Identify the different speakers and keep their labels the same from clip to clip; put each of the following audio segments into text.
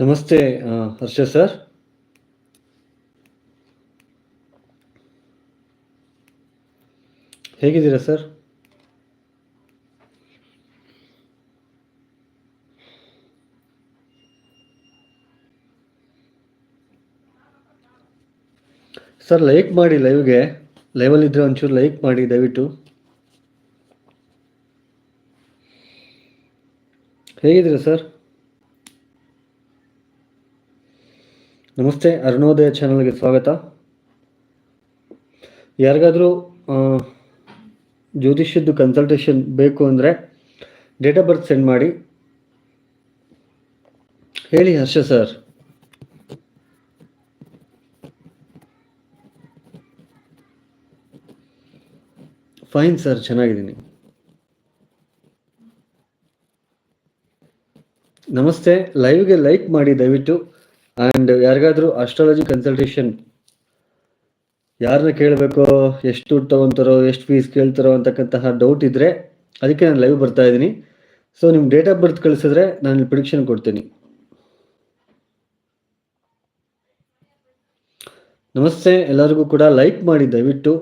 Speaker 1: ನಮಸ್ತೆ ಹರ್ಷ ಸರ್. ಹೇಗಿದ್ದೀರಾ sir? Sir like ಮಾಡಿ ಲೈವ್ಗೆ ಲೈವಲ್ಲಿ ಇದ್ರೆ ಒಂಚೂರು ಲೈಕ್ ಮಾಡಿ, ದಯವಿಟ್ಟು. ಹೇಗಿದ್ದೀರಾ ಸರ್? ನಮಸ್ತೆ, ಅರುಣೋದಯ ಚಾನಲ್ಗೆ ಸ್ವಾಗತ. ಯಾರಿಗಾದರೂ ಜ್ಯೋತಿಷ್ಯದ್ದು ಕನ್ಸಲ್ಟೇಷನ್ ಬೇಕು ಅಂದರೆ ಡೇಟ್ ಆಫ್ ಬರ್ತ್ ಸೆಂಡ್ ಮಾಡಿ. ಹೇಳಿ ಹರ್ಷ ಸರ್ ಫೈನ್ ಸರ್ ಚೆನ್ನಾಗಿದ್ದೀನಿ. ನಮಸ್ತೆ ಲೈವ್ಗೆ ಲೈಕ್ ಮಾಡಿ ದಯವಿಟ್ಟು. ಆ್ಯಂಡ್ ಯಾರಿಗಾದರೂ ಅಸ್ಟ್ರಾಲಜಿ ಕನ್ಸಲ್ಟೇಷನ್ ಯಾರನ್ನ ಕೇಳಬೇಕೋ, ಎಷ್ಟು ದುಡ್ಡು ತೊಗೊತಾರೋ, ಎಷ್ಟು ಫೀಸ್ ಕೇಳ್ತಾರೋ ಅಂತಕ್ಕಂತಹ ಡೌಟ್ ಇದ್ದರೆ ಅದಕ್ಕೆ ನಾನು ಲೈವ್ ಬರ್ತಾ ಇದ್ದೀನಿ. ಸೊ ನಿಮ್ಮ ಡೇಟ್ ಆಫ್ ಬರ್ತ್ ಕಳಿಸಿದ್ರೆ ನಾನು ಪ್ರಿಡಿಕ್ಷನ್ ಕೊಡ್ತೀನಿ. ನಮಸ್ತೆ, ಎಲ್ಲರಿಗೂ ಕೂಡ ಲೈಕ್ ಮಾಡಿ, ದಯವಿಟ್ಟು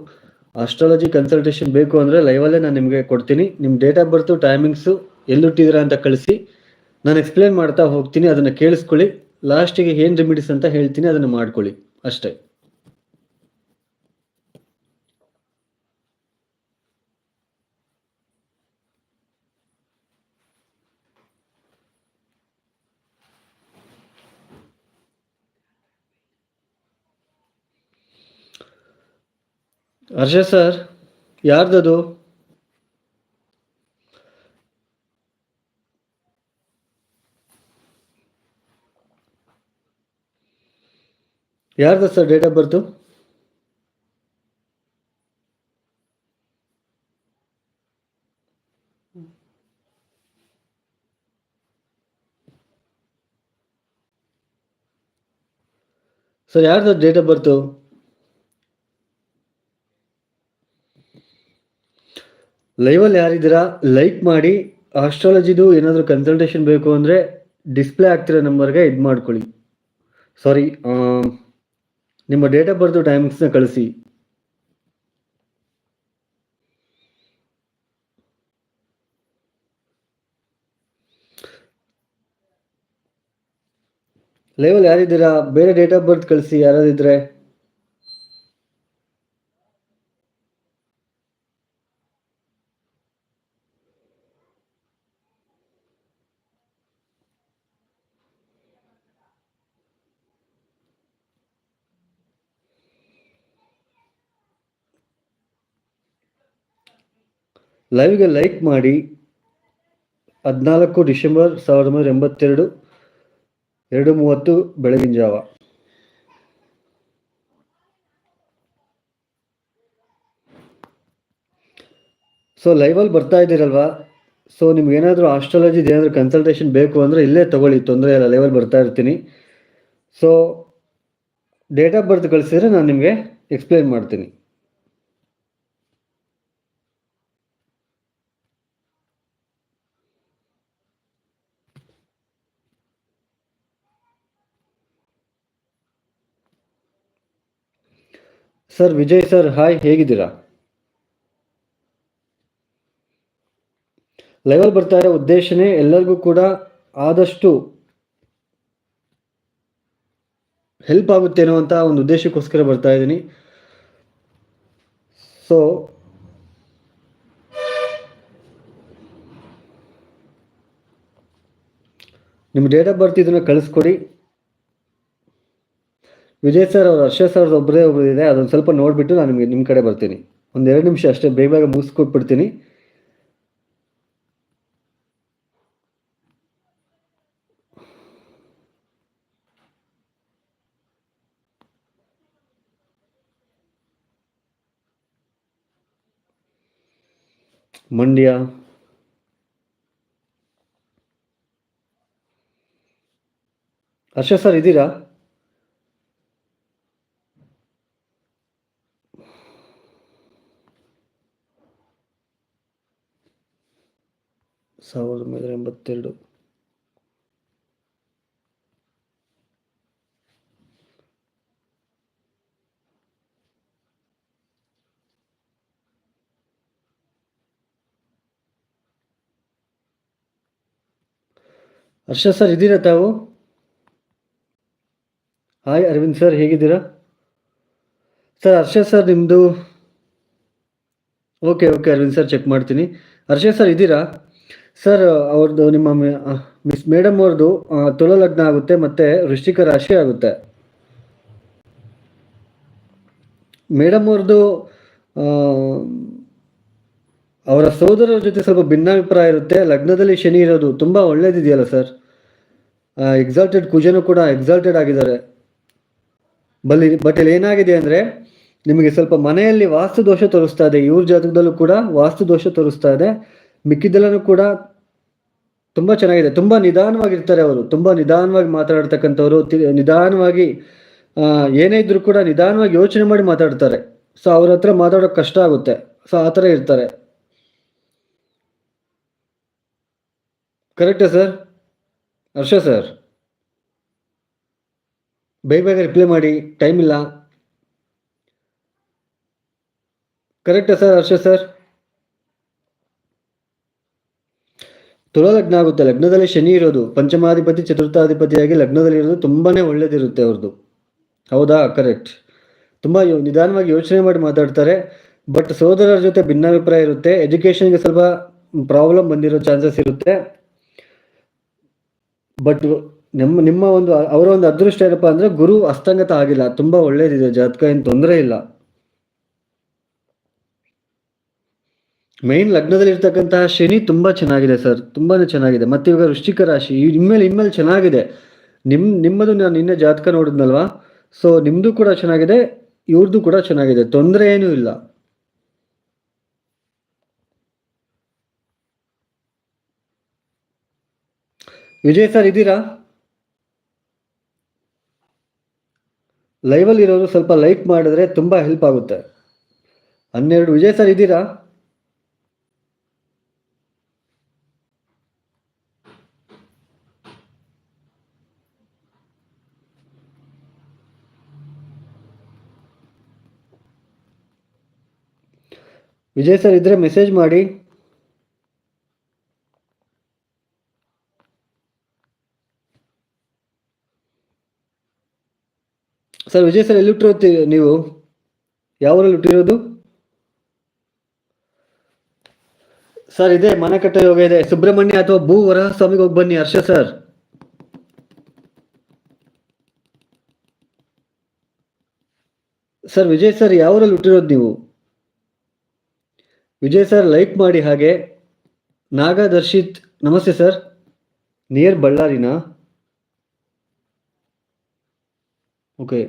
Speaker 1: ಅಸ್ಟ್ರಾಲಜಿ ಕನ್ಸಲ್ಟೇಷನ್ ಬೇಕು ಅಂದರೆ ಲೈವಲ್ಲೇ ನಾನು ನಿಮಗೆ ಕೊಡ್ತೀನಿ. ನಿಮ್ಮ ಡೇಟ್ ಆಫ್ ಬರ್ತು ಟೈಮಿಂಗ್ಸು ಎಲ್ಲಿಟ್ಟಿದ್ದೀರಾ ಅಂತ ಕಳಿಸಿ. ನಾನು ಎಕ್ಸ್ಪ್ಲೇನ್ ಮಾಡ್ತಾ ಹೋಗ್ತೀನಿ, ಅದನ್ನು ಕೇಳಿಸ್ಕೊಳ್ಳಿ. ಲಾಸ್ಟಿಗೆ ಏನು ರೆಮಿಡೀಸ್ ಅಂತ ಹೇಳ್ತೀನಿ ಅದನ್ನು ಮಾಡ್ಕೊಳ್ಳಿ. ಅಷ್ಟೇ. ಹರ್ಷ ಸರ್ ಯಾರ್ದದು? ಯಾರ್ದು sir date of birth sir, ಯಾರ್ದು ಡೇಟ್ ಆಫ್ ಬರ್ತು ಲೈವಲ್ಲಿ ಯಾರಿದ್ದೀರಾ? ಲೈಕ್ ಮಾಡಿ. ಆಸ್ಟ್ರಾಲಜಿದು ಏನಾದರೂ ಕನ್ಸಲ್ಟೇಷನ್ ಬೇಕು ಅಂದರೆ ಡಿಸ್ಪ್ಲೇ ಆಗ್ತಿರೋ ನಂಬರ್ಗೆ ಇದು ಮಾಡ್ಕೊಳ್ಳಿ ಸಾರಿ ನಿಮ್ಮ ಡೇಟ್ ಆಫ್ ಬರ್ತು ಟೈಮಿಂಗ್ಸ್ನ ಕಳಿಸಿ. ಲೈವಲ್ಲಿ ಯಾರಿದ್ದೀರಾ? ಬೇರೆ ಡೇಟ್ ಆಫ್ ಬರ್ತ್ ಕಳಿಸಿ ಯಾರಾದಿದ್ರೆ ಲೈವ್ಗೆ ಲೈಕ್ ಮಾಡಿ ಹದಿನಾಲ್ಕು ಡಿಸೆಂಬರ್ ಸಾವಿರದ ಒಂಬೈನೂರ ಎಂಬತ್ತೆರಡು, ಎರಡು ಮೂವತ್ತು ಬೆಳಗಿನ ಜಾವ. ಸೊ ಲೈವಲ್ಲಿ ಬರ್ತಾ ಇದ್ದೀರಲ್ವಾ? ಸೊ ನಿಮ್ಗೆ ಏನಾದರೂ ಆಸ್ಟ್ರಾಲಜಿ ಏನಾದರೂ ಕನ್ಸಲ್ಟೇಷನ್ ಬೇಕು ಅಂದರೆ ಇಲ್ಲೇ ತಗೊಳ್ಳಿ, ತೊಂದರೆ ಇಲ್ಲ ಲೈವಲ್ಲಿ ಬರ್ತಾ ಇರ್ತೀನಿ. ಸೊ ಡೇಟ್ ಆಫ್ ಬರ್ತ್ ಕಳಿಸಿದ್ರೆ ನಾನು ನಿಮಗೆ ಎಕ್ಸ್ಪ್ಲೇನ್ ಮಾಡ್ತೀನಿ. ಸರ್, ವಿಜಯ್ ಸರ್, ಹಾಯ್, ಹೇಗಿದ್ದೀರಾ? ಲೈವೆಲ್ ಬರ್ತಾ ಇರೋ ಉದ್ದೇಶನೇ ಎಲ್ಲರಿಗೂ ಕೂಡ ಆದಷ್ಟು ಹೆಲ್ಪ್ ಆಗುತ್ತೆ ಅಂತ ಒಂದು ಉದ್ದೇಶಕ್ಕೋಸ್ಕರ ಬರ್ತಾ ಇದ್ದೀನಿ. ಸೊ ನಿಮ್ಮ ಡೇಟ್ ಆಫ್ ಬರ್ತ್ ಇದನ್ನು ಕಳಿಸ್ಕೊಡಿ. ವಿಜಯ್ ಸರ್ ಅವ್ರು ಹರ್ಷ ಸರ್ ಒಬ್ಬರೇ ಒಬ್ಬರು ಇದೆ ಅದೊಂದು ಸ್ವಲ್ಪ ನೋಡಿಬಿಟ್ಟು ನಾನು ನಿಮಗೆ ನಿಮ್ಮ ಕಡೆ ಬರ್ತೀನಿ. ಒಂದು ಎರಡು ನಿಮಿಷ ಅಷ್ಟೇ, ಬೇಗ ಬೇಗ ಮುಗಿಸ್ಕೊಟ್ಬಿಡ್ತೀನಿ. ಮಂಡ್ಯ. ಹರ್ಷ ಸರ್ ಇದ್ದೀರಾ? ಸಾವಿರದ ಒಂಬೈನೂರ ಎಂಬತ್ತೆರಡು. ಹರ್ಷ ಸರ್, ಇದ್ದೀರಾ ತಾವು? ಹಾಯ್, ಅರವಿಂದ್ ಸರ್, ಹೇಗಿದ್ದೀರಾ? ಸರ್, ಹರ್ಷ ಸರ್ ನಿಮ್ಮದು okay okay Aravind sir check ಮಾಡ್ತೀನಿ. ಹರ್ಷ ಸರ್, ಇದ್ದೀರಾ? ಸರ್ ಅವ್ರದ್ದು ನಿಮ್ಮ ಮಿಸ್ ಮೇಡಮ್ ಅವ್ರದ್ದು ತುಲ ಲಗ್ನ ಆಗುತ್ತೆ ಮತ್ತೆ ವೃಶ್ಚಿಕ ರಾಶಿ ಆಗುತ್ತೆ. ಮೇಡಮ್ ಅವ್ರದ್ದು ಅವರ ಸಹೋದರರ ಜೊತೆ ಸ್ವಲ್ಪ ಭಿನ್ನಾಭಿಪ್ರಾಯ ಇರುತ್ತೆ. ಲಗ್ನದಲ್ಲಿ ಶನಿ ಇರೋದು ತುಂಬ ಒಳ್ಳೇದಿದೆಯಲ್ಲ ಸರ್ ಎಕ್ಸಾಲ್ಟೆಡ್ ಕುಜನು ಕೂಡ ಎಕ್ಸಾಲ್ಟೆಡ್ ಆಗಿದ್ದಾರೆ. ಬಲ್ಲಿ ಬಟ್ ಇಲ್ಲಿ ಏನಾಗಿದೆ ಅಂದರೆ, ನಿಮಗೆ ಸ್ವಲ್ಪ ಮನೆಯಲ್ಲಿ ವಾಸ್ತು ದೋಷ ತೋರಿಸ್ತಾ ಇದೆ. ಇವ್ರ ಜಾತಕದಲ್ಲೂ ಕೂಡ ವಾಸ್ತು ದೋಷ ತೋರಿಸ್ತಾ ಇದೆ. ಮಿಕ್ಕಿದ್ದೆಲ್ಲನೂ ಕೂಡ ತುಂಬ ಚೆನ್ನಾಗಿದೆ. ತುಂಬ ನಿಧಾನವಾಗಿರ್ತಾರೆ ಅವರು. ತುಂಬ ನಿಧಾನವಾಗಿ ಮಾತಾಡ್ತಕ್ಕಂಥವ್ರು. ನಿಧಾನವಾಗಿ ಏನೇ ಇದ್ರೂ ಕೂಡ ನಿಧಾನವಾಗಿ ಯೋಚನೆ ಮಾಡಿ ಮಾತಾಡ್ತಾರೆ. ಸೊ ಅವ್ರ ಹತ್ರ ಮಾತಾಡೋಕೆ ಕಷ್ಟ ಆಗುತ್ತೆ. ಸೊ ಆ ಥರ ಇರ್ತಾರೆ. ಕರೆಕ್ಟಾ ಸರ್ ಹರ್ಷ ಸರ್ ಬೇಗ ಬೇಗ ರಿಪ್ಲೈ ಮಾಡಿ. ಟೈಮ್ ಇಲ್ಲ. ಕರೆಕ್ಟಾ ಸರ್ ಹರ್ಷ ಸರ್ ತುಲಾ ಲಗ್ನ ಆಗುತ್ತೆ ಲಗ್ನದಲ್ಲಿ ಶನಿ ಇರೋದು ಪಂಚಮಾಧಿಪತಿ, ಚತುರ್ಥಾಧಿಪತಿಯಾಗಿ ಲಗ್ನದಲ್ಲಿ ಇರೋದು ತುಂಬಾನೇ ಒಳ್ಳೇದಿರುತ್ತೆ ಅವ್ರದ್ದು ಹೌದಾ? ಕರೆಕ್ಟ್ ತುಂಬ ನಿಧಾನವಾಗಿ ಯೋಚನೆ ಮಾಡಿ ಮಾತಾಡ್ತಾರೆ. ಬಟ್ ಸೋದರರ ಜೊತೆ ಭಿನ್ನಾಭಿಪ್ರಾಯ ಇರುತ್ತೆ. ಎಜುಕೇಶನ್ಗೆ ಸ್ವಲ್ಪ ಪ್ರಾಬ್ಲಮ್ ಬಂದಿರೋ ಚಾನ್ಸಸ್ ಇರುತ್ತೆ. ಬಟ್ ನಮ್ಮ, ನಿಮ್ಮ ಒಂದು ಅವರ ಒಂದು ಅದೃಷ್ಟ ಏನಪ್ಪ ಅಂದ್ರೆ ಗುರು ಅಸ್ತಂಗತ ಆಗಿಲ್ಲ. ತುಂಬಾ ಒಳ್ಳೇದಿದೆ. ಜಾತಕ ಏನು ತೊಂದರೆ ಇಲ್ಲ. ಮೈನ್ ಲಗ್ನದಲ್ಲಿ ಇರ್ತಕ್ಕಂತಹ ಶನಿ ತುಂಬಾ ಚೆನ್ನಾಗಿದೆ ಸರ್ ತುಂಬಾನೇ ಚೆನ್ನಾಗಿದೆ. ಮತ್ತೆ ಇವಾಗ ವೃಶ್ಚಿಕ ರಾಶಿ ಇನ್ಮೇಲೆ ಇನ್ಮೇಲೆ ಚೆನ್ನಾಗಿದೆ. ನಿಮ್, ನಿಮ್ಮದು ನಾನು ನಿನ್ನೆ ಜಾತಕ ನೋಡಿದ್ನಲ್ವಾ? ಸೊ ನಿಮ್ದು ಕೂಡ ಚೆನ್ನಾಗಿದೆ ಇವ್ರದ್ದು ಕೂಡ ಚೆನ್ನಾಗಿದೆ. ತೊಂದರೆ ಏನೂ ಇಲ್ಲ. ವಿಜಯ್ ಸರ್ ಇದ್ದೀರಾ? ಲೈವಲ್ಲಿ ಇರೋರು ಸ್ವಲ್ಪ ಲೈಕ್ ಮಾಡಿದ್ರೆ ತುಂಬಾ ಹೆಲ್ಪ್ ಆಗುತ್ತೆ. ಹನ್ನೆರಡು, ವಿಜಯ್ ಸರ್ ಇದ್ದೀರಾ? ವಿಜಯ್ ಸರ್ ಇದ್ರೆ ಮೆಸೇಜ್ ಮಾಡಿ. ಸರ್ ವಿಜಯ್ ಸರ್ ಎಲ್ಲಿ ಹುಟ್ಟಿರೋತಿ ನೀವು? ಯಾವ ಊರಲ್ಲಿ ಹುಟ್ಟಿರೋದು? ಸರ್ ಇದೆ, ಮನೆ ಕಟ್ಟೋ ಯೋಗ ಇದೆ. ಸುಬ್ರಹ್ಮಣ್ಯ ಅಥವಾ ಭೂ ವರಹ ಸ್ವಾಮಿಗೆ ಹೋಗಿ ಬನ್ನಿ, Harsha sir. Sir Vijay sir ಯಾವೂರಲ್ಲಿ ಹುಟ್ಟಿರೋದು ನೀವು? ವಿಜಯ್ ಸರ್ ಲೈಕ್ ಮಾಡಿ ಹಾಗೆ. ನಾಗ ದರ್ಶಿತ್, ನಮಸ್ತೆ sir. Near ಬಳ್ಳಾರಿನಾ. Okay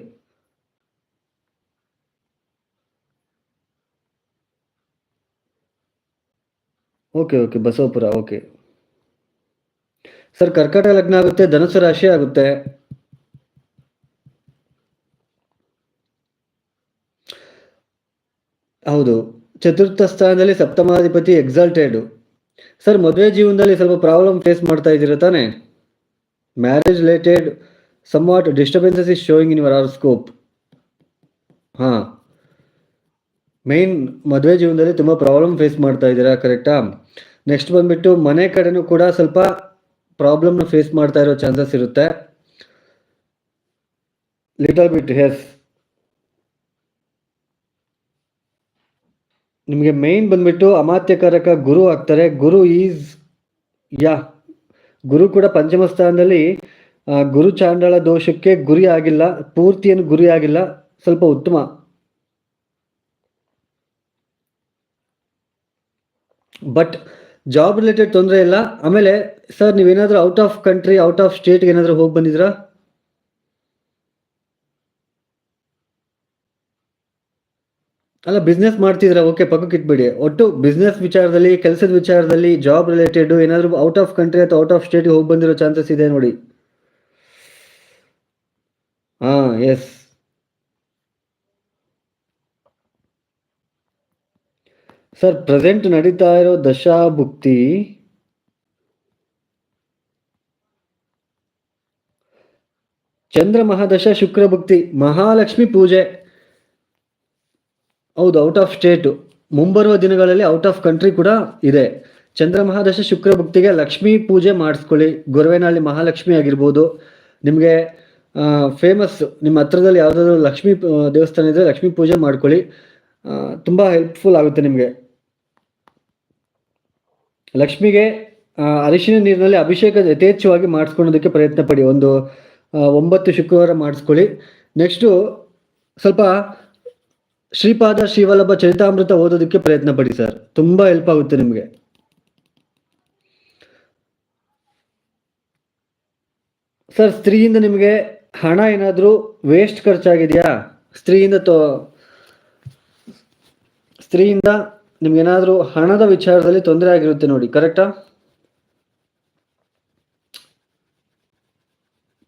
Speaker 1: okay okay Basavapura okay sir ಕರ್ಕಟ ಲಗ್ನ ಆಗುತ್ತೆ ಧನುಸು ರಾಶಿ ಆಗುತ್ತೆ. ಹೌದು. ಚತುರ್ಥ ಸ್ಥಾನದಲ್ಲಿ ಸಪ್ತಮಾಧಿಪತಿ ಎಕ್ಸಾಲ್ಟೆಡ್ ಸರ್ ಮದುವೆ ಜೀವನದಲ್ಲಿ ಸ್ವಲ್ಪ ಪ್ರಾಬ್ಲಮ್ ಫೇಸ್ ಮಾಡ್ತಾ ಇದ್ದೀರಾ ತಾನೆ? Marriage related some what disturbances is showing in your horoscope ಹಾಂ. ಮೇನ್ ಮದುವೆ ಜೀವನದಲ್ಲಿ ತುಂಬ ಪ್ರಾಬ್ಲಮ್ ಫೇಸ್ ಮಾಡ್ತಾ ಇದ್ದೀರಾ ಕರೆಕ್ಟಾ ನೆಕ್ಸ್ಟ್ ಬಂದ್ಬಿಟ್ಟು ಮನೆ ಕಡೆನೂ ಕೂಡ ಸ್ವಲ್ಪ ಪ್ರಾಬ್ಲಮ್ನ ಫೇಸ್ ಮಾಡ್ತಾ ಇರೋ ಚಾನ್ಸಸ್ ಇರುತ್ತೆ. ಲಿಟಲ್ ಬಿಟ್ ಹೆಸ್ ನಿಮಗೆ ಮೇನ್ ಬಂದ್ಬಿಟ್ಟು ಅಮಾತ್ಯಕಾರಕ ಗುರು ಆಗ್ತಾರೆ. ಗುರು ಈಸ್, ಯಾ, ಗುರು ಕೂಡ ಪಂಚಮ ಸ್ಥಾನದಲ್ಲಿ ಗುರು ಚಾಂಡಾಳ ದೋಷಕ್ಕೆ ಗುರಿ ಆಗಿಲ್ಲ, ಪೂರ್ತಿಯನ್ನು ಗುರಿ ಆಗಿಲ್ಲ, ಸ್ವಲ್ಪ ಉತ್ತಮ. ಬಟ್ ಜಾಬ್ ರಿಲೇಟೆಡ್ ತೊಂದರೆ ಇಲ್ಲ. ಆಮೇಲೆ ಸರ್ ನೀವೇನಾದರೂ out of country out of ಸ್ಟೇಟ್ಗೆ ಏನಾದರೂ ಹೋಗಿ ಬಂದಿದ್ರಾ ಅಲ್ಲ ಬಿಸ್ನೆಸ್ ಮಾಡ್ತಿದ್ರೆ ಓಕೆ ಪಕ್ಕಕ್ಕೆ ಇಟ್ಬಿಡಿ. ಒಟ್ಟು ಬಿಸ್ನೆಸ್ ವಿಚಾರದಲ್ಲಿ, ಕೆಲಸದ ವಿಚಾರದಲ್ಲಿ ಜಾಬ್ ರಿಲೇಟೆಡ್ ಏನಾದ್ರು ಔಟ್ ಆಫ್ ಕಂಟ್ರಿ ಅಥವಾ ಔಟ್ ಆಫ್ ಸ್ಟೇಟ್ಗೆ ಹೋಗಿ ಬಂದಿರೋ ಚಾನ್ಸಸ್ ಇದೆ ನೋಡಿ. ಹಾ ಎಸ್ ಸರ್ ಪ್ರೆಸೆಂಟ್ ನಡೀತಾ ಇರೋ ದಶಾಭುಕ್ತಿ. ಚಂದ್ರ ಮಹಾದಶ ಶುಕ್ರ ಭುಕ್ತಿ. ಮಹಾಲಕ್ಷ್ಮಿ ಪೂಜೆ. ಹೌದು ಔಟ್ ಆಫ್ ಸ್ಟೇಟ್ ಮುಂಬರುವ ದಿನಗಳಲ್ಲಿ ಔಟ್ ಆಫ್ ಕಂಟ್ರಿ ಕೂಡ ಇದೆ. ಚಂದ್ರ ಮಹಾದಶ ಶುಕ್ರ ಭಕ್ತಿಗೆ ಲಕ್ಷ್ಮೀ ಪೂಜೆ ಮಾಡಿಸ್ಕೊಳ್ಳಿ. ಗೊರವೇನಹಳ್ಳಿ ಮಹಾಲಕ್ಷ್ಮಿ ಆಗಿರ್ಬೋದು. ನಿಮಗೆ ಫೇಮಸ್ ನಿಮ್ಮ ಹತ್ರದಲ್ಲಿ ಯಾವುದಾದ್ರು ಲಕ್ಷ್ಮೀ ದೇವಸ್ಥಾನ ಇದ್ದರೆ ಲಕ್ಷ್ಮೀ ಪೂಜೆ ಮಾಡ್ಕೊಳ್ಳಿ. ತುಂಬ ಹೆಲ್ಪ್ಫುಲ್ ಆಗುತ್ತೆ ನಿಮಗೆ. ಲಕ್ಷ್ಮಿಗೆ ಅರಿಶಿನ ನೀರಿನಲ್ಲಿ ಅಭಿಷೇಕ ಯಥೇಚ್ಛವಾಗಿ ಮಾಡಿಸ್ಕೊಳೋದಕ್ಕೆ ಪ್ರಯತ್ನ ಪಡಿ. ಒಂದು ಒಂಬತ್ತು ಶುಕ್ರವಾರ ಮಾಡಿಸ್ಕೊಳ್ಳಿ. ನೆಕ್ಸ್ಟು ಸ್ವಲ್ಪ ಶ್ರೀಪಾದ ಶ್ರೀವಲ್ಲಭ ಚರಿತಾಮೃತ ಓದೋದಕ್ಕೆ ಪ್ರಯತ್ನ ಪಡಿ ಸರ್. ತುಂಬಾ ಹೆಲ್ಪ್ ಆಗುತ್ತೆ ನಿಮಗೆ. ಸರ್, ಸ್ತ್ರೀಯಿಂದ ನಿಮಗೆ ಹಣ ಏನಾದರೂ ವೇಸ್ಟ್ ಖರ್ಚಾಗಿದೆಯಾ? ಸ್ತ್ರೀಯಿಂದ ತೋ, ಸ್ತ್ರೀಯಿಂದ ನಿಮ್ಗೇನಾದರೂ ಹಣದ ವಿಚಾರದಲ್ಲಿ ತೊಂದರೆ ಆಗಿರುತ್ತೆ ನೋಡಿ ಕರೆಕ್ಟಾ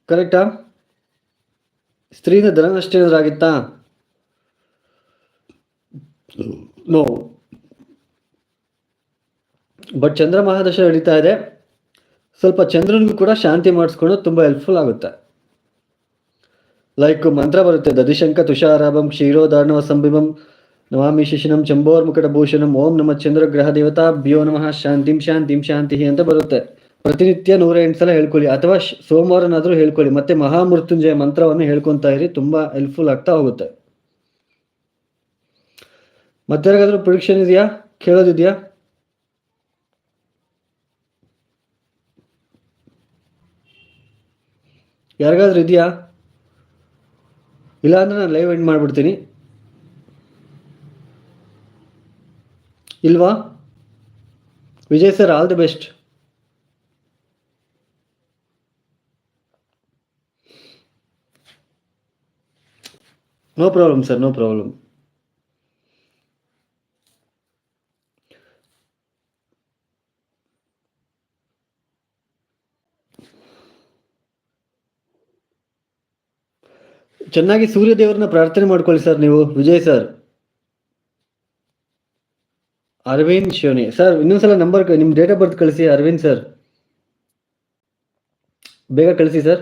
Speaker 1: ಕರೆಕ್ಟಾ ಸ್ತ್ರೀಯಿಂದ ಧನ ನಷ್ಟ ಏನಾದ್ರು ಆಗಿತ್ತಾ? ನೋ ಬಟ್ ಚಂದ್ರ ಮಹಾದಶ ನಡೀತಾ ಇದೆ. ಸ್ವಲ್ಪ ಚಂದ್ರನಿಗೂ ಕೂಡ ಶಾಂತಿ ಮಾಡಿಸ್ಕೊಂಡು ತುಂಬ ಹೆಲ್ಪ್ಫುಲ್ ಆಗುತ್ತೆ. ಲೈಕ್ ಮಂತ್ರ ಬರುತ್ತೆ, ದಧಿಶಂಕ ತುಷಾರಾಭಂ ಕ್ಷೀರೋದಾರ್ಣವ ಸಂಬಿಮಂ ನವಾಮಿ ಶಿಶಿನಂ ಚಂಬೋರ್ಮುಕಟ ಭೂಷಣಂ ಓಂ ನಮ ಚಂದ್ರ ಗ್ರಹ ದೇವತಾ ಭಿಯೋ ನಮಃ ಶಾಂತಿಂ ಶಾಂತಿಂ ಶಾಂತಿ ಅಂತ ಬರುತ್ತೆ. ಪ್ರತಿನಿತ್ಯ ನೂರ ಎಂಟು ಸಲ ಹೇಳ್ಕೊಳ್ಳಿ, ಅಥವಾ ಸೋಮವಾರನಾದ್ರೂ ಹೇಳ್ಕೊಳ್ಳಿ, ಮತ್ತೆ ಮಹಾಮೃತ್ಯುಂಜಯ ಮಂತ್ರವನ್ನು ಹೇಳ್ಕೊಂತ ಇರಿ, ತುಂಬಾ ಹೆಲ್ಪ್ಫುಲ್ ಆಗ್ತಾ ಹೋಗುತ್ತೆ. ಮತ್ತೆ ಯಾರಿಗಾದ್ರೂ ಪ್ರಿಡಿಕ್ಷನ್ ಇದೆಯಾ? ಕೇಳೋದಿದೆಯಾ? ಯಾರಿಗಾದ್ರೂ ಇದೆಯಾ? ಇಲ್ಲ ಅಂದ್ರೆ ನಾನು ಲೈವ್ ಎಂಡ್ ಮಾಡಿಬಿಡ್ತೀನಿ. ಇಲ್ವಾ? Vijay sir all the best no problem sir no problem ಚೆನ್ನಾಗಿ ಸೂರ್ಯ ದೇವರನ್ನ ಪ್ರಾರ್ಥನೆ ಮಾಡ್ಕೊಳ್ಳಿ ಸರ್ ನೀವು. ವಿಜಯ್ ಸರ್. ಅರವಿಂದ್ ಶಿವನಿ. ಸರ್, ಇನ್ನೊಂದ್ಸಲ ನಂಬರ್ ನಿಮ್ಮ ಡೇಟ್ ಆಫ್ ಬರ್ತ್ ಕಳಿಸಿ, ಅರವಿಂದ್ ಸರ್. ಬೇಗ ಕಳಿಸಿ ಸರ್.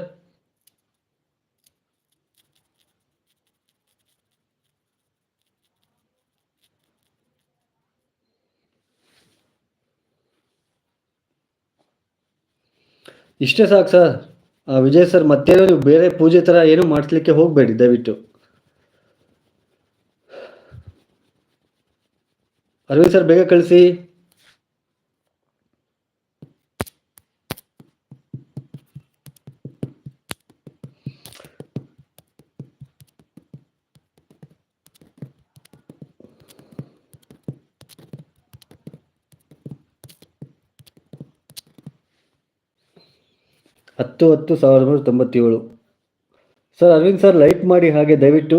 Speaker 1: ಇಷ್ಟೇ ಸಾಕು ಸರ್. ವಿಜಯ್ ಸರ್, ಮತ್ತೇನೋ ನೀವು ಬೇರೆ ಪೂಜೆ ಥರ ಏನು ಮಾಡಿಸ್ಲಿಕ್ಕೆ ಹೋಗಬೇಡಿ, ದಯವಿಟ್ಟು. ಅರವಿಂದ್ ಸರ್, ಬೇಗ ಕಳಿಸಿ. ಹತ್ತು ಹತ್ತು ಸಾವಿರದ ಒಂಬೈನೂರ ತೊಂಬತ್ತೇಳು. ಸರ್, ಅರವಿಂದ್ ಸರ್, ಲೈಕ್ ಮಾಡಿ ಹಾಗೆ ದಯವಿಟ್ಟು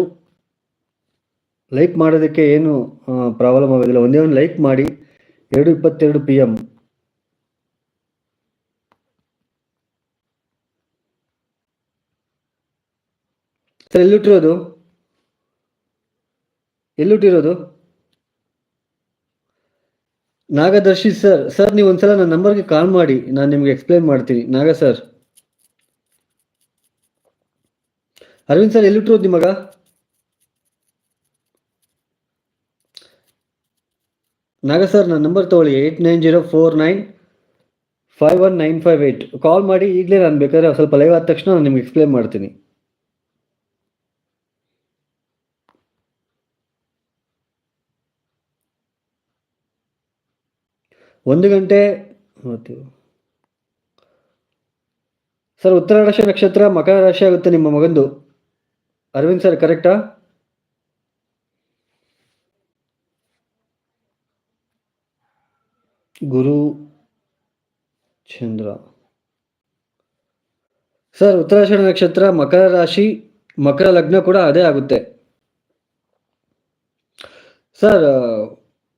Speaker 1: ಲೈಕ್ ಮಾಡೋದಕ್ಕೆ ಏನು ಪ್ರಾಬ್ಲಮ್ ಆಗೋದಿಲ್ಲ ಒಂದೇ ಒಂದು ಲೈಕ್ ಮಾಡಿ. ಎರಡು ಇಪ್ಪತ್ತೆರಡು ಪಿ ಎಂ ಸರ್, ಎಲ್ಲಿಟ್ಟಿರೋದು? ಎಲ್ಲಿಟ್ಟಿರೋದು? ನಾಗದರ್ಶಿ ಸರ್. ಸರ್, ನೀವು ಒಂದ್ಸಲ ನನ್ನ ನಂಬರ್ಗೆ ಕಾಲ್ ಮಾಡಿ. ನಾನು ನಿಮ್ಗೆ ಎಕ್ಸ್ಪ್ಲೈನ್ ಮಾಡ್ತೀನಿ. ನಾಗ ಸರ್. ಅರವಿಂದ್ ಸರ್ ಎಲ್ಲಿಟ್ಟಿರೋದು ನಿಮಗ? ನಾಗ ಸರ್ ನನ್ನ ನಂಬರ್ ತಗೊಳ್ಳಿ eight nine zero four nine five one nine five eight call ಮಾಡಿ ಈಗಲೇ ನಾನು ಬೇಕಾದ್ರೆ ಸ್ವಲ್ಪ ಲೈವ್ ಆದ ತಕ್ಷಣ ನಾನು ನಿಮ್ಗೆ ಎಕ್ಸ್ಪ್ಲೇನ್ ಮಾಡ್ತೀನಿ. ಒಂದು ಗಂಟೆ ಸರ್, ಉತ್ತರ ರಾಶಿ ನಕ್ಷತ್ರ ಮಕರ ರಾಶಿ ಆಗುತ್ತೆ ನಿಮ್ಮ ಮಗಂದು. ಅರವಿಂದ್ ಸರ್ ಕರೆಕ್ಟಾ ಗುರು ಚಂದ್ರ. ಸರ್, ಉತ್ತರಾಷಾಢ ನಕ್ಷತ್ರ, ಮಕರ ರಾಶಿ, ಮಕರ ಲಗ್ನ ಕೂಡ ಅದೇ ಆಗುತ್ತೆ. ಸರ್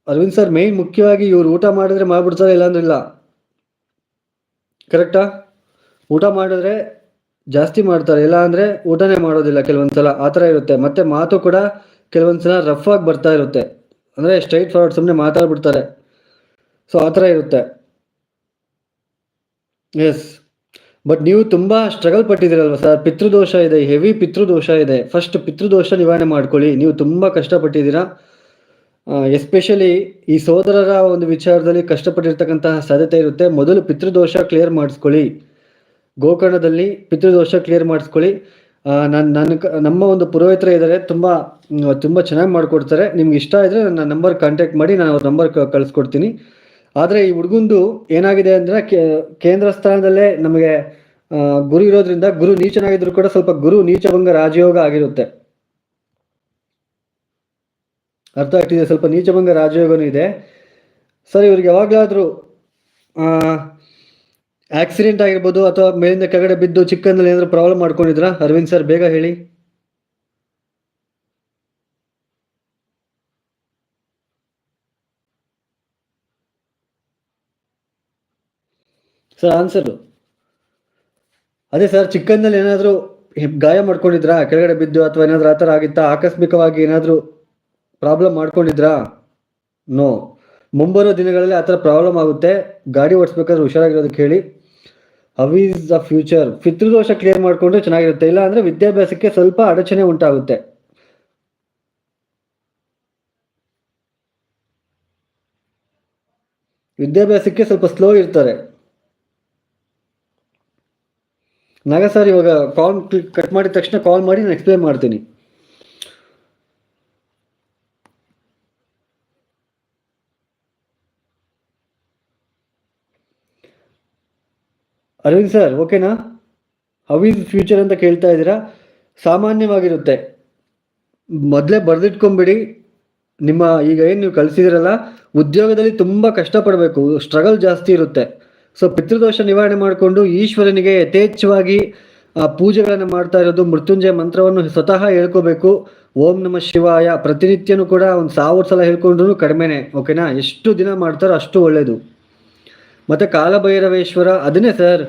Speaker 1: ಅರವಿಂದ್ ಸರ್ ಮೇನ್ ಮುಖ್ಯವಾಗಿ ಇವ್ರು ಊಟ ಮಾಡಿದ್ರೆ ಮಾಡ್ಬಿಡ್ತಾರೆ ಇಲ್ಲಾಂದ್ರೆ ಇಲ್ಲ? ಕರೆಕ್ಟಾ ಊಟ ಮಾಡಿದ್ರೆ ಜಾಸ್ತಿ ಮಾಡ್ತಾರೆ. ಇಲ್ಲ ಅಂದ್ರೆ ಊಟನೇ ಮಾಡೋದಿಲ್ಲ ಕೆಲವೊಂದ್ಸಲ. ಆ ಥರ ಇರುತ್ತೆ. ಮತ್ತೆ ಮಾತು ಕೂಡ ಕೆಲವೊಂದ್ಸಲ ರಫ್ ಆಗಿ ಬರ್ತಾ ಇರುತ್ತೆ. ಅಂದ್ರೆ ಸ್ಟ್ರೈಟ್ ಫಾರ್ವರ್ಡ್ ಸುಮ್ಮನೆ ಮಾತಾಡ್ಬಿಡ್ತಾರೆ. ಸೊ ಆ ಥರ ಇರುತ್ತೆ. ಎಸ್ ಬಟ್ ನೀವು ತುಂಬಾ ಸ್ಟ್ರಗಲ್ ಪಟ್ಟಿದ್ದೀರಲ್ವ ಸರ್ ಪಿತೃದೋಷ ಇದೆ. ಹೆವಿ ಪಿತೃದೋಷ ಇದೆ. ಫಸ್ಟ್ ಪಿತೃದೋಷ ನಿವಾರಣೆ ಮಾಡ್ಕೊಳ್ಳಿ. ನೀವು ತುಂಬಾ ಕಷ್ಟಪಟ್ಟಿದ್ದೀರಾ. ಎಸ್ಪೆಷಲಿ ಈ ಸೋದರರ ಒಂದು ವಿಚಾರದಲ್ಲಿ ಕಷ್ಟಪಟ್ಟಿರ್ತಕ್ಕಂತಹ ಸಾಧ್ಯತೆ ಇರುತ್ತೆ. ಮೊದಲು ಪಿತೃದೋಷ ಕ್ಲಿಯರ್ ಮಾಡಿಸ್ಕೊಳ್ಳಿ. ಗೋಕರ್ಣದಲ್ಲಿ ಪಿತೃದೋಷ ಕ್ಲಿಯರ್ ಮಾಡಿಸ್ಕೊಳ್ಳಿ. ನನ್ನ ನನ್ನ ನಮ್ಮ ಒಂದು ಪುರೋಹಿತರ ಇದ್ದಾರೆ ತುಂಬ ತುಂಬ ಚೆನ್ನಾಗಿ ಮಾಡಿಕೊಡ್ತಾರೆ. ನಿಮ್ಗೆ ಇಷ್ಟ ಇದ್ದರೆ ನನ್ನ ನಂಬರ್ ಕಾಂಟ್ಯಾಕ್ಟ್ ಮಾಡಿ, ನಾನು ಅವ್ರ ನಂಬರ್ ಕಳಿಸ್ಕೊಡ್ತೀನಿ. ಆದರೆ ಈ ಹುಡುಗಂದು ಏನಾಗಿದೆ ಅಂದರೆ ಕೇಂದ್ರ ಸ್ಥಾನದಲ್ಲೇ ನಮಗೆ ಗುರು ಇರೋದ್ರಿಂದ ಗುರು ನೀಚನಾಗಿದ್ರು ಕೂಡ ಸ್ವಲ್ಪ ಗುರು ನೀಚಭಂಗ ರಾಜಯೋಗ ಆಗಿರುತ್ತೆ. ಅರ್ಥ ಆಗ್ತಿದೆ? ಸ್ವಲ್ಪ ನೀಚಭಂಗ ರಾಜಯೋಗನೂ ಇದೆ. ಸರ್, ಇವ್ರಿಗೆ ಯಾವಾಗಲಾದರೂ ಆಕ್ಸಿಡೆಂಟ್ ಆಗಿರ್ಬೋದು ಅಥವಾ ಮೇಲಿಂದ ಕೆಳಗಡೆ ಬಿದ್ದು ಚಿಕ್ಕಂದಲ್ಲಿ ಏನಾದರೂ ಪ್ರಾಬ್ಲಮ್ ಮಾಡ್ಕೊಂಡಿದ್ರಾ? ಅರವಿಂದ್ ಸರ್ ಬೇಗ ಹೇಳಿ. ಸರ್ ಆನ್ಸರ್ ಅದೇ ಸರ್ ಚಿಕ್ಕಂದಲ್ಲಿ ಏನಾದರೂ ಗಾಯ ಮಾಡ್ಕೊಂಡಿದ್ರಾ? ಕೆಳಗಡೆ ಬಿದ್ದು ಅಥವಾ ಏನಾದರೂ ಆ ಥರ ಆಗಿತ್ತಾ? ಆಕಸ್ಮಿಕವಾಗಿ ಏನಾದರೂ ಪ್ರಾಬ್ಲಮ್ ಮಾಡ್ಕೊಂಡಿದ್ರಾ? ನೋ ಮುಂಬರೋ ದಿನಗಳಲ್ಲಿ ಆ ಥರ ಪ್ರಾಬ್ಲಮ್ ಆಗುತ್ತೆ. ಗಾಡಿ ಓಡಿಸ್ಬೇಕಾದ್ರೆ ಹುಷಾರಾಗಿರೋದಕ್ಕೆ ಹೇಳಿ. ಹೌ ಈಸ್ ದ ಫ್ಯೂಚರ್ ಪಿತೃದೋಷ ಕ್ಲಿಯರ್ ಮಾಡಿಕೊಂಡ್ರೆ ಚೆನ್ನಾಗಿರುತ್ತೆ. ಇಲ್ಲ ಅಂದ್ರೆ ವಿದ್ಯಾಭ್ಯಾಸಕ್ಕೆ ಸ್ವಲ್ಪ ಅಡಚಣೆ ಉಂಟಾಗುತ್ತೆ. ವಿದ್ಯಾಭ್ಯಾಸಕ್ಕೆ ಸ್ವಲ್ಪ ಸ್ಲೋ ಇರ್ತಾರೆ. ನಾಗ ಸರ್ ಇವಾಗ ಕಾಲ್ ಕಟ್ ಮಾಡಿದ ತಕ್ಷಣ ಕಾಲ್ ಮಾಡಿ ನಾನು ಎಕ್ಸ್ಪ್ಲೇನ್ ಮಾಡ್ತೀನಿ. ಅರವಿಂದ್ ಸರ್ ಓಕೆನಾ? ಹೌ ಈಸ್ ಫ್ಯೂಚರ್ ಅಂತ ಕೇಳ್ತಾ ಇದ್ದೀರಾ? ಸಾಮಾನ್ಯವಾಗಿರುತ್ತೆ. ಮೊದಲೇ ಬರೆದಿಟ್ಕೊಂಬಿಡಿ. ನಿಮ್ಮ ಈಗ ಏನು ನೀವು ಕಲಿಸಿದಿರಲ್ಲ ಉದ್ಯೋಗದಲ್ಲಿ ತುಂಬ ಕಷ್ಟಪಡಬೇಕು ಸ್ಟ್ರಗಲ್ ಜಾಸ್ತಿ ಇರುತ್ತೆ. ಸೊ ಪಿತೃದೋಷ ನಿವಾರಣೆ ಮಾಡಿಕೊಂಡು ಈಶ್ವರನಿಗೆ ಯಥೇಚ್ಛವಾಗಿ ಆ, ಪೂಜೆಗಳನ್ನು ಮಾಡ್ತಾ ಇರೋದು ಮೃತ್ಯುಂಜಯ ಮಂತ್ರವನ್ನು ಸ್ವತಃ ಹೇಳ್ಕೋಬೇಕು. ಓಂ ನಮ ಶಿವಾಯ. ಪ್ರತಿನಿತ್ಯನೂ ಕೂಡ ಒಂದು ಸಾವಿರ ಸಲ ಹೇಳ್ಕೊಂಡ್ರು ಕಡಿಮೆನೆ ಓಕೆನಾ? ಎಷ್ಟು ದಿನ ಮಾಡ್ತಾರೋ ಅಷ್ಟು ಒಳ್ಳೆಯದು ಮತ್ತು ಕಾಲಭೈರವೇಶ್ವರ, ಅದನ್ನೇ ಸರ್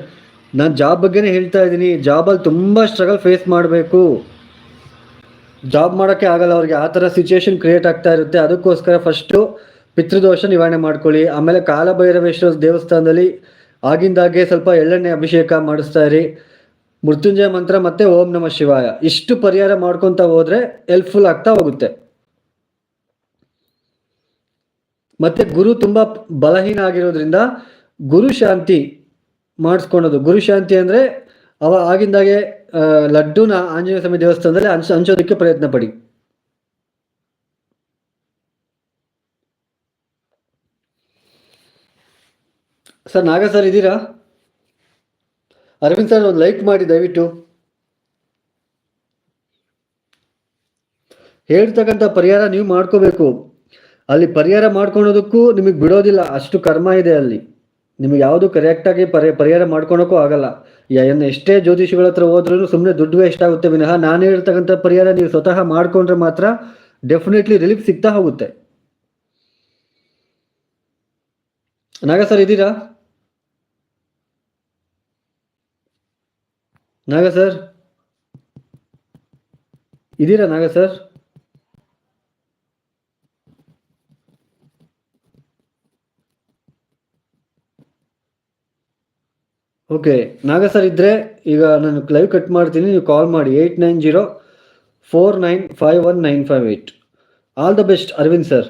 Speaker 1: ನಾನು ಜಾಬ್ ಬಗ್ಗೆನೇ ಹೇಳ್ತಾ ಇದ್ದೀನಿ. ಜಾಬಲ್ಲಿ ತುಂಬ ಸ್ಟ್ರಗಲ್ ಫೇಸ್ ಮಾಡಬೇಕು. ಜಾಬ್ ಮಾಡೋಕ್ಕೆ ಆಗಲ್ಲ ಅವ್ರಿಗೆ. ಆ ಥರ ಸಿಚುವೇಶನ್ ಕ್ರಿಯೇಟ್ ಆಗ್ತಾ ಇರುತ್ತೆ. ಅದಕ್ಕೋಸ್ಕರ ಫಸ್ಟು ಪಿತೃದೋಷ ನಿವಾರಣೆ ಮಾಡ್ಕೊಳ್ಳಿ. ಆಮೇಲೆ ಕಾಲಭೈರವೇಶ್ವರ ದೇವಸ್ಥಾನದಲ್ಲಿ ಆಗಿಂದಾಗೆ ಸ್ವಲ್ಪ ಎಳ್ಳೆಣ್ಣೆ ಅಭಿಷೇಕ ಮಾಡಿಸ್ತಾ ಇರಿ. ಮೃತ್ಯುಂಜಯ ಮಂತ್ರ ಮತ್ತೆ ಓಂ ನಮ ಶಿವಾಯ. ಇಷ್ಟು ಪರಿಹಾರ ಮಾಡ್ಕೊತ ಹೋದ್ರೆ ಹೆಲ್ಪ್ಫುಲ್ ಆಗ್ತಾ ಹೋಗುತ್ತೆ. ಮತ್ತೆ ಗುರು ತುಂಬಾ ಬಲಹೀನ ಆಗಿರೋದ್ರಿಂದ ಗುರು ಶಾಂತಿ ಮಾಡಿಸ್ಕೊಳೋದು ಗುರು ಶಾಂತಿ ಅಂದ್ರೆ ಅವ ಆಗಿಂದಾಗೆ ಲಡ್ಡುನ ಆಂಜನೇಯ ಸ್ವಾಮಿ ದೇವಸ್ಥಾನದಲ್ಲಿ ಹಂಚ, ಹಂಚೋದಕ್ಕೆ ಪ್ರಯತ್ನ ಪಡಿ. ಸರ್, ನಾಗ ಸರ್ ಇದ್ದೀರಾ ಅರವಿಂದ್ ಸರ್, ಒಂದು ಲೈಕ್ ಮಾಡಿ ದಯವಿಟ್ಟು. ಹೇಳ್ತಕ್ಕಂಥ ಪರಿಹಾರ ನೀವು ಮಾಡ್ಕೋಬೇಕು. ಅಲ್ಲಿ ಪರಿಹಾರ ಮಾಡ್ಕೊಳೋದಕ್ಕೂ ನಿಮಗೆ ಬಿಡೋದಿಲ್ಲ. ಅಷ್ಟು ಕರ್ಮ ಇದೆ ಅಲ್ಲಿ. ನಿಮಗೆ ಯಾವುದು ಕರೆಕ್ಟಾಗಿ ಪರಿ, ಪರಿಹಾರ ಮಾಡ್ಕೊಳಕ್ಕೂ ಆಗಲ್ಲ. ಏನು ಎಷ್ಟೇ ಜ್ಯೋತಿಷಿಗಳ ಹತ್ರ ಹೋದ್ರೂ ಸುಮ್ಮನೆ ದುಡ್ಡು ವೇಸ್ಟ್ ಆಗುತ್ತೆ ವಿನಃ ನಾನು ಹೇಳ್ತಕ್ಕಂಥ ಪರಿಹಾರ ನೀವು ಸ್ವತಃ ಮಾಡ್ಕೊಂಡ್ರೆ ಮಾತ್ರ ಡೆಫಿನೆಟ್ಲಿ ರಿಲೀಫ್ ಸಿಗ್ತಾ ಹೋಗುತ್ತೆ. ನಾಗ ಸರ್ ಇದ್ದೀರಾ? ನಾಗ ಸರ್ ಇದ್ದೀರಾ ನಾಗ ಸರ್ ಓಕೆ, ನಾಗ ಸರ್ ಇದ್ದರೆ ಈಗ ನಾನು ಲೈವ್ ಕಟ್ ಮಾಡ್ತೀನಿ, ನೀವು ಕಾಲ್ ಮಾಡಿ eight nine zero four nine five one nine five eight all the best Arvind sir